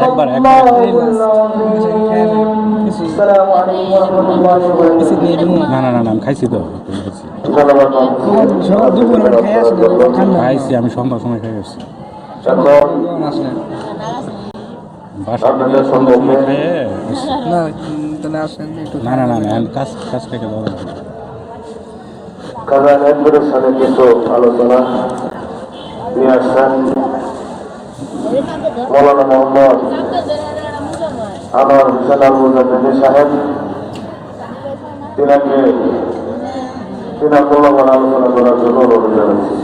একবার খাইছি তো। খাইছি আমি সন্ধ্যার সময় খাই আসছি। না না না কাজ কাজ থেকে দাও সাথে কিছু আলোচনা। নিয়ে আসছেন। মৌলানা মোহাম্মদ আনোয়ার হোসেন আল সাহেব, তিনাকে তিনা মূল্যবান আলোচনা করার জন্য অনুরোধ জানাচ্ছি।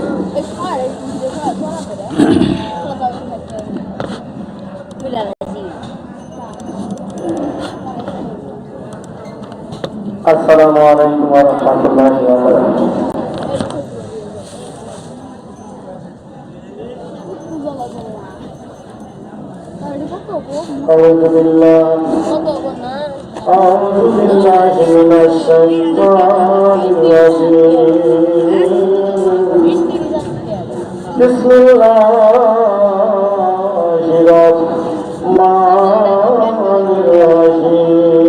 আসসালামু আলাইকুম ওয়া রাহমাতুল্লাহি ওয়া বারাকাতুহু। أعوذ بالله أعوذ بالله من الشيطان الرجيم بسم الله الرحمن الرحيم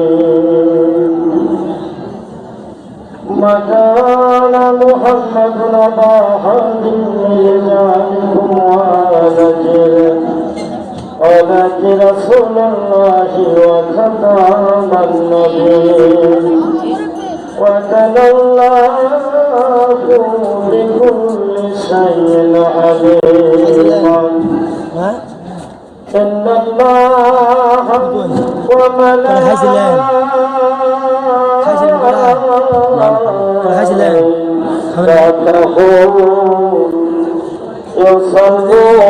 ما كان محمد أبا أحد من رجالكم ولكن ولكن رسول الله وختم النبي وكان الله بكل شيء عليما إن الله وملائكته يصلون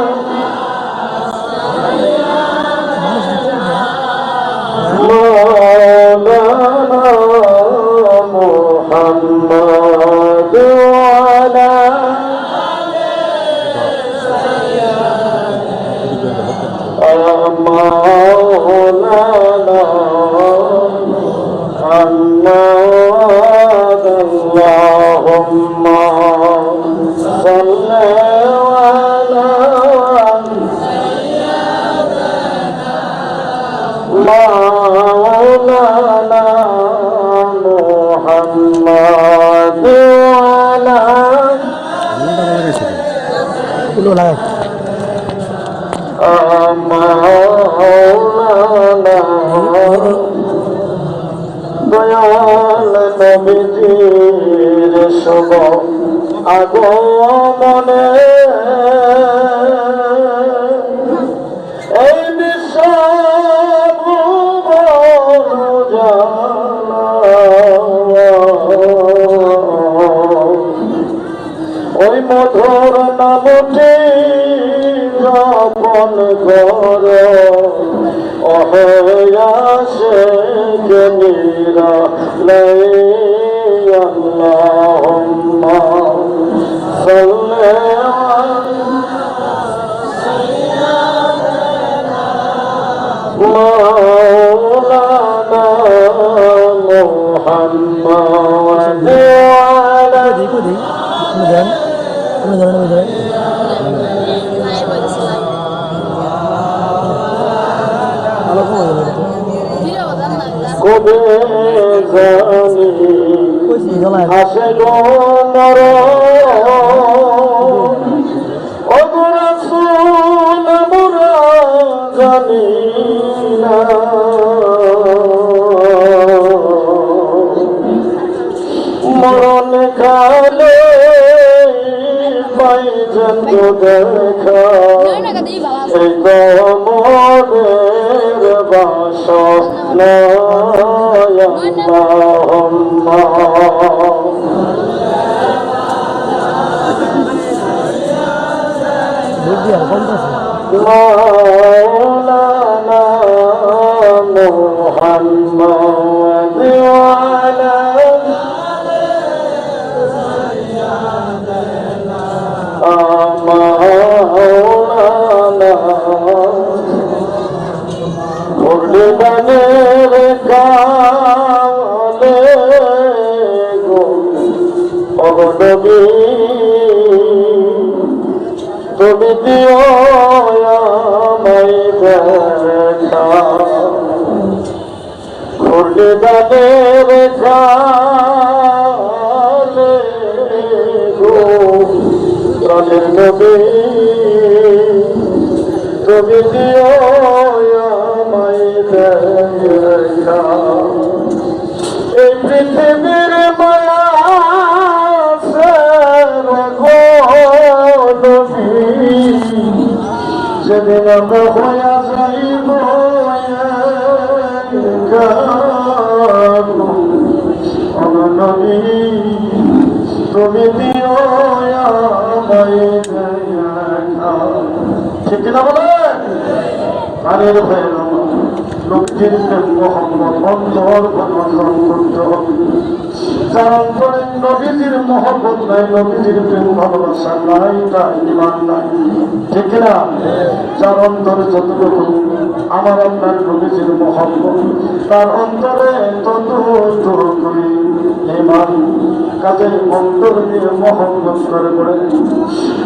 আল্লাহ অগনবী যেদিন আমরা হইয়া যাইব অননবী তুমি দিও ঠিক না বলে ভাইয়ের নবীজির প্রেম মোহাম্মদ অন্তর অনুসরণ করতে হবে নবীজির মহব্বত নাই নবীজির প্রেম ভালোবাসা নাই তার ইমান নাই ঠিক না যার অন্তরে যতটুকু আমার আপনার নবীজির মহব্বত, তার অন্তরে ততটুকু ইমান, কাজে অন্তর দিয়ে মহব্বত করে করে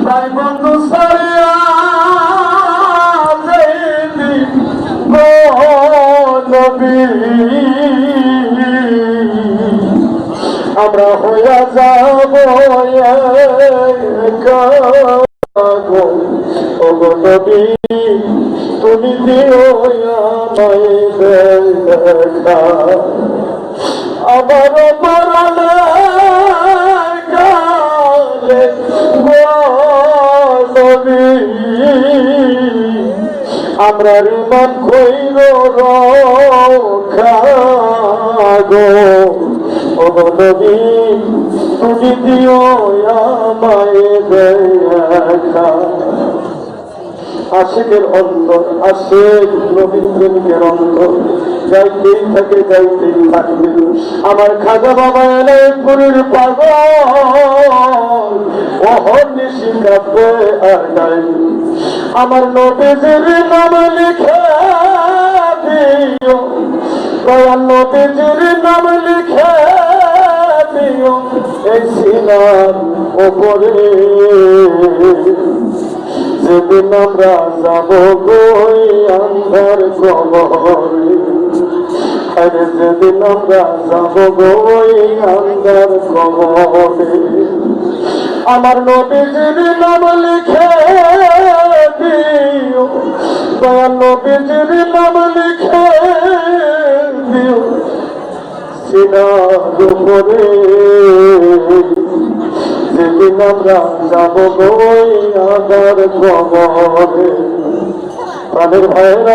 তাই বন্ধু সারিয়া আমরা হইয়া যাব ওগো নবী তুমি দিও আমায় দেখা আমার মরণে গালে আমরা রিমান কইর গো ও নবী তুমি দিও আমায় দেখা আশিকের অন্তর আশেক অন্তর যাইতেই থাকে যাইতেই থাকবে, আমার খাজা বাবা এলে পুরীর পাগল। ওহর নিশি কাঁপবে আর গাইবে আমার নবীজির নাম লিখে দিও। দয়াল নবীজির নাম লিখে দিও। এই সিনার ওপরে যেদিন আমরা যাব গই আন্ধার কবরে যেদিন আমরা যাব গই আন্ধার কবরে, আমার নবীজির নাম লিখে দিও দয়াল নবীজির নাম লিখে দিও, সিনার উপরে। যেদিন আমরা যাব গই আদার কবরে প্রাণের ভাইয়ের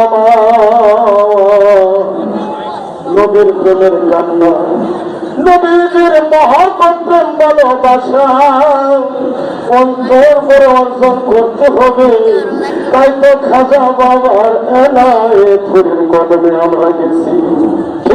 নবীর প্রেমের কান্না নবীজির প্রেম ভালোবাসা অন্তর করে। অর্জন করতে হবে তাই তো খাজা বাবার এলায় ফুলের কদমে আমরা গেছি।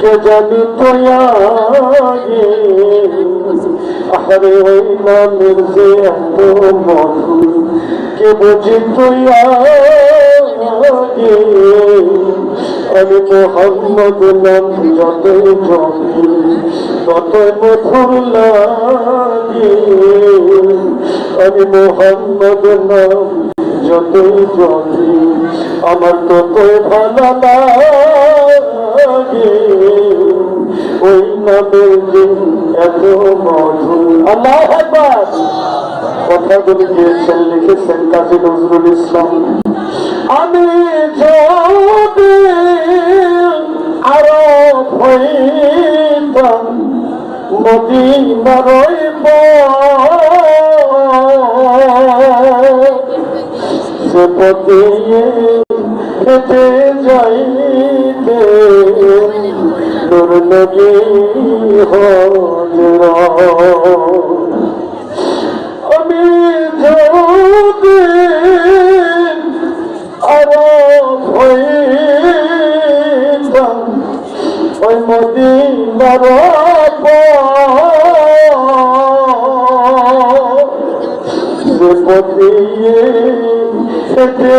কে জানি আগে আরে ওই যে মধু কে বুঝি তুই আমি মোহাম্মদ নাম যতই জমি ততই মধুর লাগে। আমি মোহাম্মদ নাম যতই জমি আমার ততই ভালো লাগে। ওই নামের এত মধু আল্লাহ একবার কথাগুলি গিয়েছেন লিখেছেন কাজী নজরুল ইসলাম। আমি যদি আরও হইতাম মদিনার সে পথে হেঁটে যাইতে নূর নবী আমি যদি আরও হইতাম ওই মদিনার যে পথে হেঁটে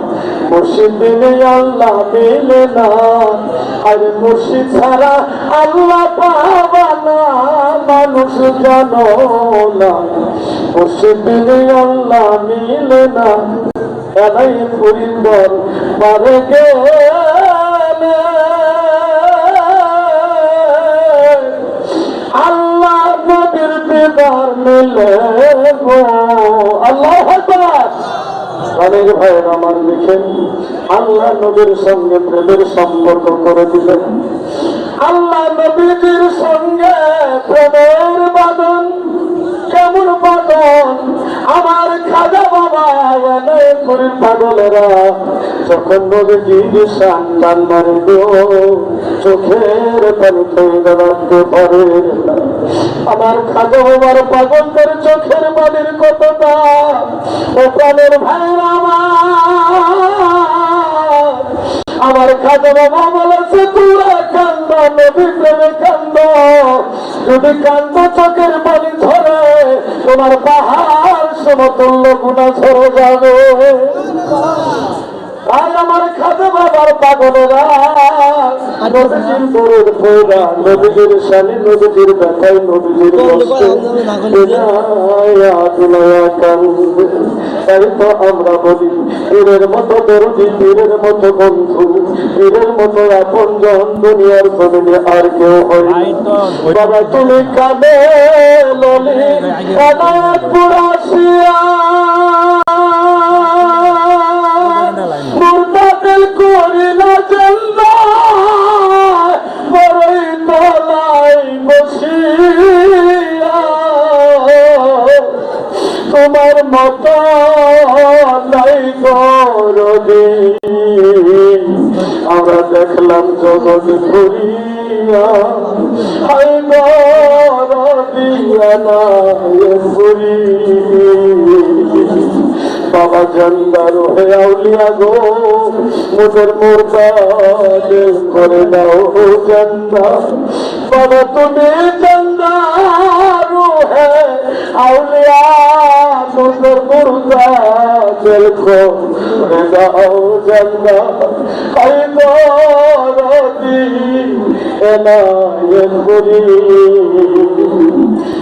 মুর্শিদ আল্লাহ মিলে না। আরে মুর্শিদ ছাড়া আল্লাহ পাবা না। মানুষ জানো না। মুর্শিদ আল্লাহ মিলে না। এলাই পরিবার পারে গেলে। আল্লাহ নবীর দিদার মিলে গো। আল্লাহ অনেক ভাইয়ের আমার লিখেন আল্লাহ নবীর সঙ্গে প্রেমের সম্পর্ক করে দিলেন আল্লাহ নবীজির সঙ্গে প্রেমের বাদন কেমন বাদন আমার খাজা বাবা এনয়পুরের পাগলেরা যখন নবীজির সন্তান মারে গো, চোখের পানি দাঁড়াতে পারে। আমার খাজা বাবার পাগলদের চোখের পানির কতটা? ও প্রাণের ভাইরা আমার আমার খাজা বাবা বলেছে তোরা কান্দ, নবী প্রেমে কান্দ। যদি কান্দ, চোখের পানি ধরে। তোমার পাহাড় সমতুল্য গুণা ঝরে যাবে। আজ আমার বাবার পাগলেরা। শালি ব্যথায় তাই তো আমরা বলি পীরের মতো দরদি পীরের মতো বন্ধু পীরের মতো আপন জন দুনিয়ার জমিনে আর কেউ হয়। বাবা তুমি কানে ললি পুরাশিয়া। দেখলাম জগৎ ঘুরিয়া বাবা জন্দার হয়ে আউলিয়া গো, মোদের মোরবাদ করে দাও জন্দা বাবা তুমি জন্দার হে আউলিয়া করে দাও জন্দা হাই গরদি এনায়েত করি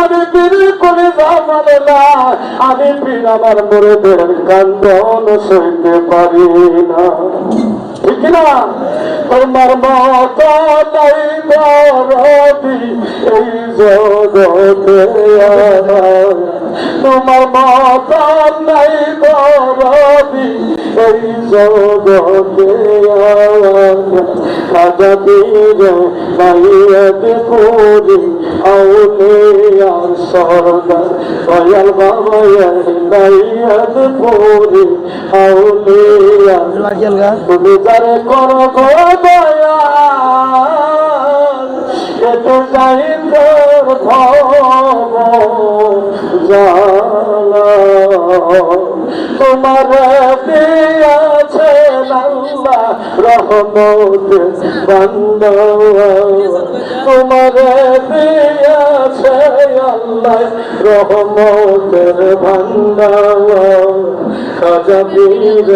আমি পীর করে মানে না। আমি পীর আমার মুড়িদের কান্দন সইতে পারি না। ঠিক না তোমার মত নাই দরদি এই জগতে আমার। তোমার মত নাই দরদি এই জগতে খাজা পীর নাইয়াত করি আউলে আর সরদার। দয়াল বাবা নাইয়াত করি আউলে আর তুমি যারে করো দয়া এত চাইতে ভব জালা তোমার দিয়াছে আল্লাহ, রহমত বান্দা তোমার দিয়াছে আল্লাহ রহমতের ভান্ডার খাজা পীর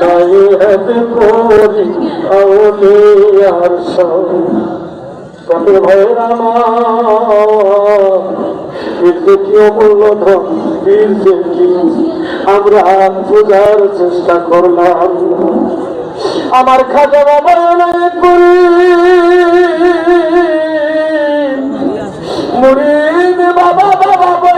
তাই হাত করি আউলিয়ার সঙ্গ কত ভয়ের বোঝার চেষ্টা করলাম। আমার খাজা বাবা অনেক করি মুড়ি বাবা বাবা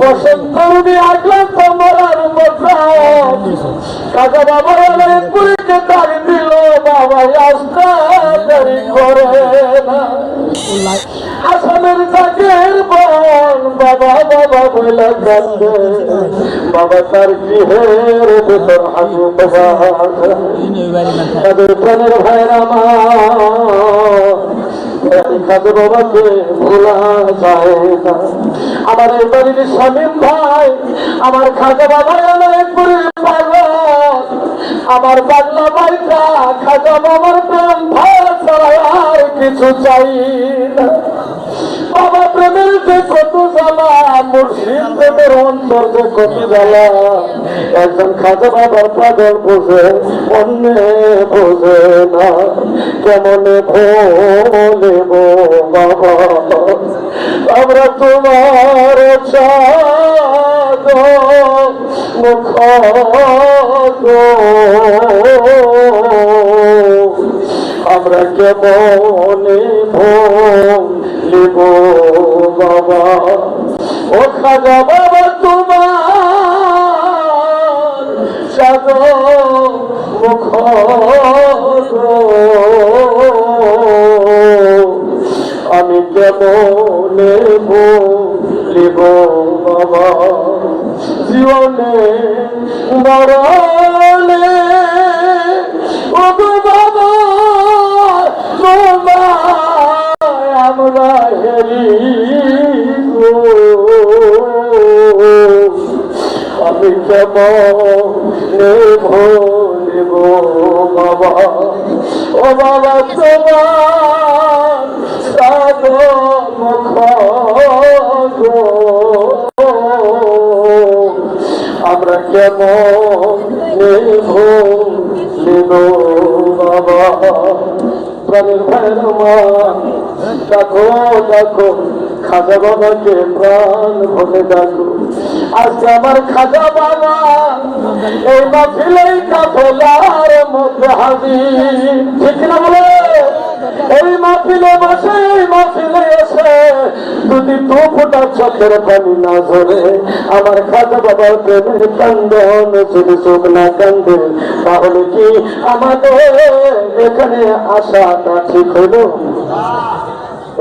বসন্ত রবি আসলাম তোমার কাকা বাবা পুরীকে তাড়ি দিল, বাবা আসতে দেরি করে না। আসামের তাকের বন, বাবা বাবা বইলা কান্দে বাবা তার গৃহের ভেতর হাজু বাবা তাদের প্রাণের ভাইরা মা আমার এই বাড়ির স্বামী ভাই, আমার খাজা বাবা একপুরে পাগল। আমার পাগলা ভাইটা খাজা বাবার প্রেম ভাই ছাড়া কিছু চাই না। বাবা প্রেমের যে কত জ্বালা, মুর্শিদ প্রেমের অন্তর যে কত জ্বালা। একজন খাজা বাবার পাগল বোঝে, অন্য বোঝে না কেমনে ভোলে বাবা। আমরা তোমার চাঁদ মুখ আমরা কেমনে ভোলিব বাবা, ও খাজা বাবা তোমার চাঁদ মুখ আমি কেমনে ভুলিব বাবা, জীবনে মরণে। ও বাবা আমি কেমনে ভুলিব, বাবা। ও বাবা, তোমার মুখ আমরা কেমন নেব বাবা? প্রাণের ভাইয়ের মা দেখো দেখো, খাজা বাবাকে প্রাণ ভরে দেখো। আজকে আমার খাজা বাবা এই মাফিলেই কাফেলার মধ্যে হাজির। ঠিক না বলে? এই মাহফিলে বসে, এই মাহফিলে এসে যদি দু ফোটা চোখের পানি না ধরে আমার খাজা বাবার প্রেমের কান্দন যদি চোখ না কান্দে, তাহলে কি আমাদের এখানে আসাটা ঠিক হলো?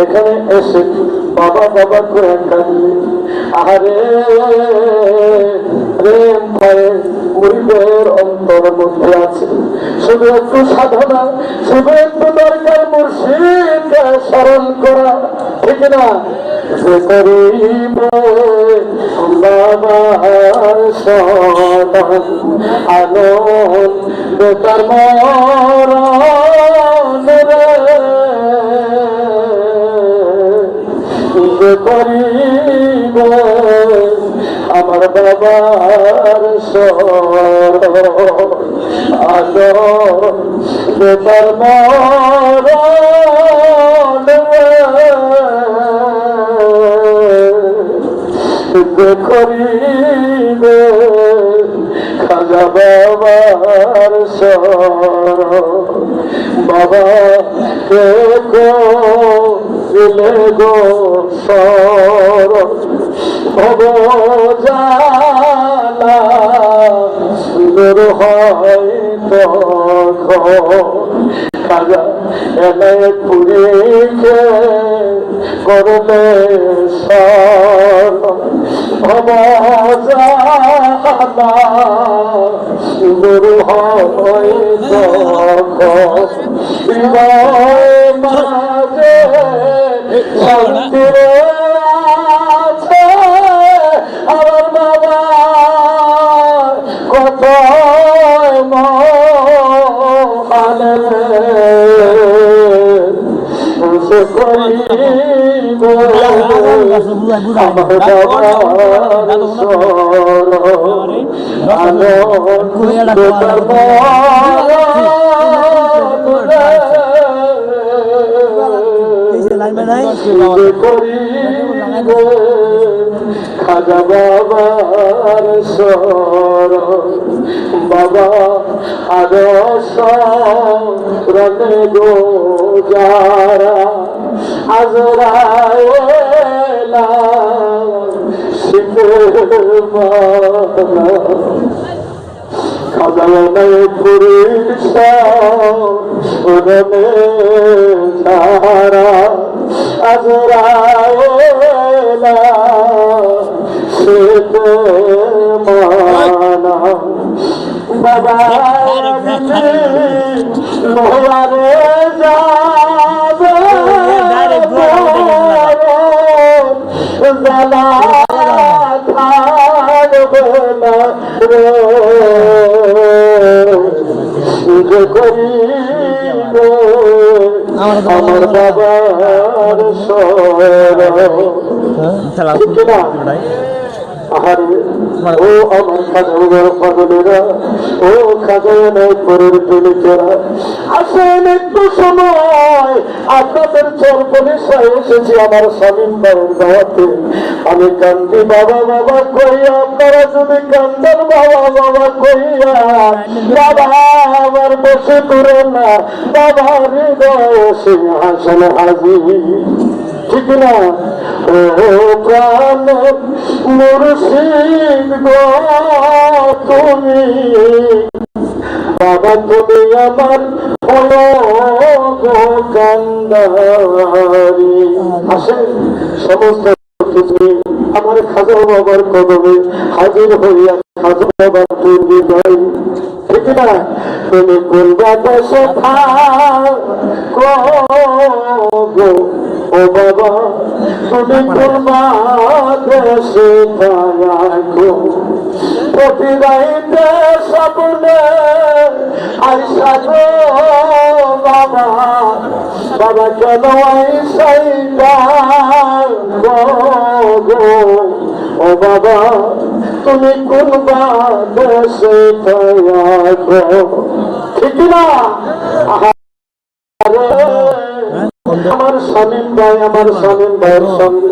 এখানে এসে বাবা বাবা করে আরে প্রেম ভয়ে অন্তর মধ্যে আছে। শুধু একটু সাধনা, শুধু একটু দরকার মুর্শিদকে স্মরণ করা। ঠিক না? যে করিবে বাবার সদান আনন্দ তার মরণ রে। করিবে আমার বাবার সর। আদর বেতার খাজা বাবার সর। বাবা কে দিলে গো সর সুন্দর হয় তখন। খাজা এনে পুরীকে করবে জালা সুন্দর হয় মাঝে আমার বাবা কত মহানে বাবার আনন্দ খাজা বাবার সর বাবা আদর্শ রনে গো যারা আজরায়েলা মালা খাজানায় উড়নে সারা আজরায়েলা শীতে মানা বাবা লোহারে যাবে জ্বালা থাকবে না। রে যে করিব আমার বাবার সর ও আমার ও পরের আসেন একটু সময়, আপনাদের চরপনে এসেছি আমার দাওয়াতে। আমি কান্দি বাবা বাবা কইয়া, আপনারা যদি কান্দার বাবা বাবা কইয়া, বাবা আমার বসে করে না, বাবা হৃদয় সিংহাসন হাজির। ঠিক না ও প্রাণ মুর্শিদ গো তুমি। বাবা, তুমি আমার কান্দারি। আসে সমস্ত কিছু আমার খাজা বাবার কদমে হাজির হইয়া খাজা বাবার পূর্বে যাই ঠিক না? তুমি কোনটা দেশে থাকো ও বাবা প্রতিদাইতে স্বপ্নে আইসা গো বাবা বাবা কেন আইসাই গো ও বাবা তুমি কোন দেশে থাকো ঠিক না আমার স্বামীন ভাই আমার স্বামীন ভাইয়ের সঙ্গে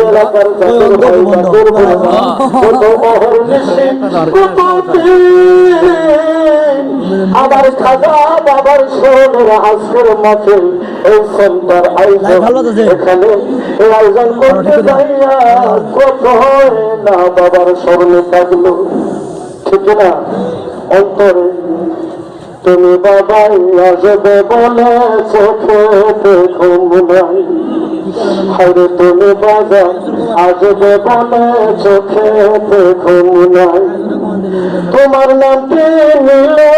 এলাকার জাতির ভাই জাতির বোনেরা, কত অহর্নিশি, কত আমার খাজা বাবার সোনের আজকের মাঠে এই সেন্টার আয়োজন এখানে এই আয়োজন করতে যাইয়া কত না বাবার স্মরণে থাকল ঠিক না অন্তরে তুমি বাবাই আসবে বলে চোখে ঘুম নাই হাইরে তুমি বাবা আসবে বলে চোখে ঘুম নাই তোমার নামটি নিলে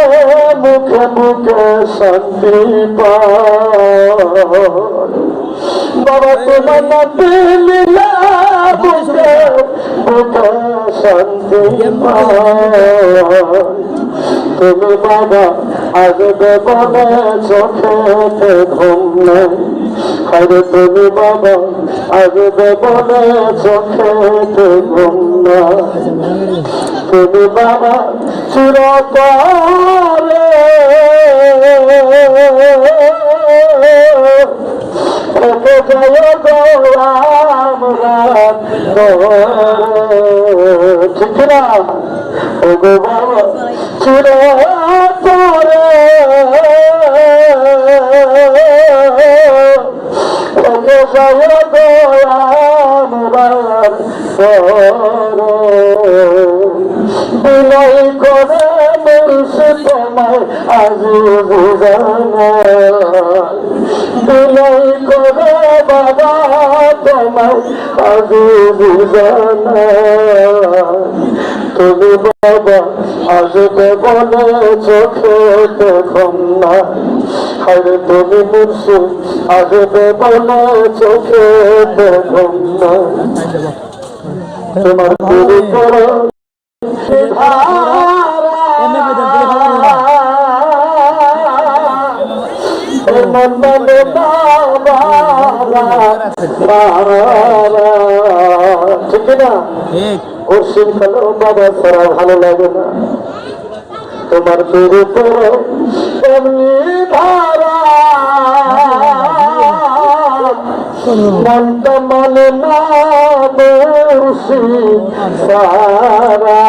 মুখে মুখে শান্তি বাবা, তোমার নামটি নিলে মুখে মুখে শান্তি তুমি বাবা আসবে বলে চোখে ঘুম নাই আরে তুমি বাবা আসবে বলে চোখে ঘুম নাই তুমি বাবা চিরতরে থেকে যায় ঠিক না ও গো বাবা চির বিনয় করে মুর্শি তোমায় আজি বুঝানা বিনয় করে বাবা তোমায় বুঝানা তুমি বাবা আসবে বলে চোখে না। আরে তুমি মুর্শি আসবে বলে চোখে না। তোমার গুরু করো ঠিক না কালো বাবা ভালো লাগে না তোমার করো এমনি ধারা মানে না সারা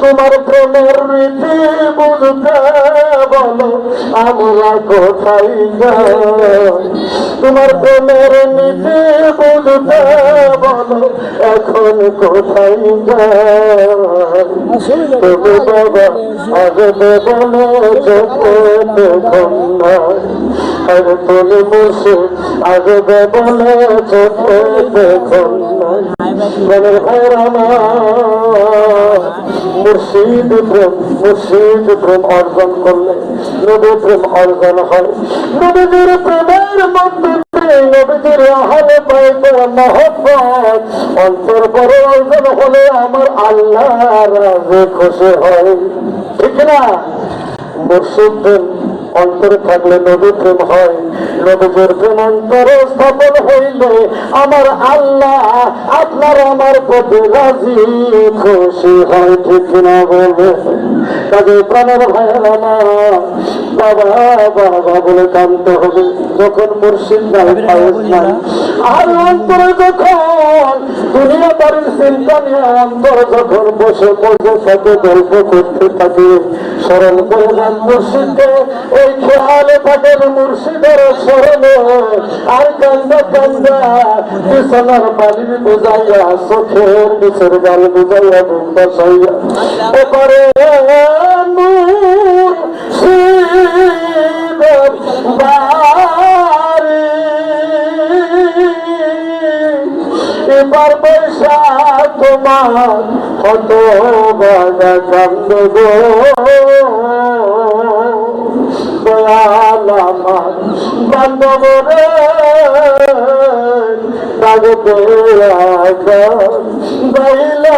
তোমার প্রেমের রীতি বুঝতে বলো, আমরা কোথায় যাও তোমার প্রেমের নিচে বলতে বলো, এখন কোথায় যাও তুমি বাবা, আগে বলো চোখে তুমি মুসে আসবে বলে চোখে মুর্শিদ প্রেম মুর্শিদ প্রেম অর্জন করলে প্রেম অর্জন হয়। নবীদের প্রেমের মধ্যে নবীদের আহলে পাইতের মহব্বত, অন্তর বড় অর্জন হলে আমার আল্লাহ রাজে খুশি হয়। ঠিক না? মুর্শিদ প্রেম অন্তর থাকলে নবী প্রেম হয় নবীদের প্রেম অন্তরে স্থাপন হইলে আমার আল্লাহ আপনার আমার প্রতি রাজি, খুশি হয়, ঠিক না বলবে কাজে প্রাণের ভাইয়ের আমার বাবা বাবা বলে কানতে হবে। যখন মুর্শিদ নাই পায়েস নাই আর অন্তরে যখন দুনিয়া বাড়ির চিন্তা নিয়ে অন্তর যখন বসে বসে থাকে গল্প করতে থাকে স্মরণ করে যান মুর্শিদকে ওই খেয়ালে থাকেন মুর্শিদের স্মরণে। আর কান্দা কান্দা বিছানার বালির বুঝাইয়া চোখের নিচের গাল বুঝাইয়া বুক বসাইয়া এবারে মুর্শিদের কত বাজা কান্দ গো। দয়াল আমার বান্ধব রে কাগতে গাইলা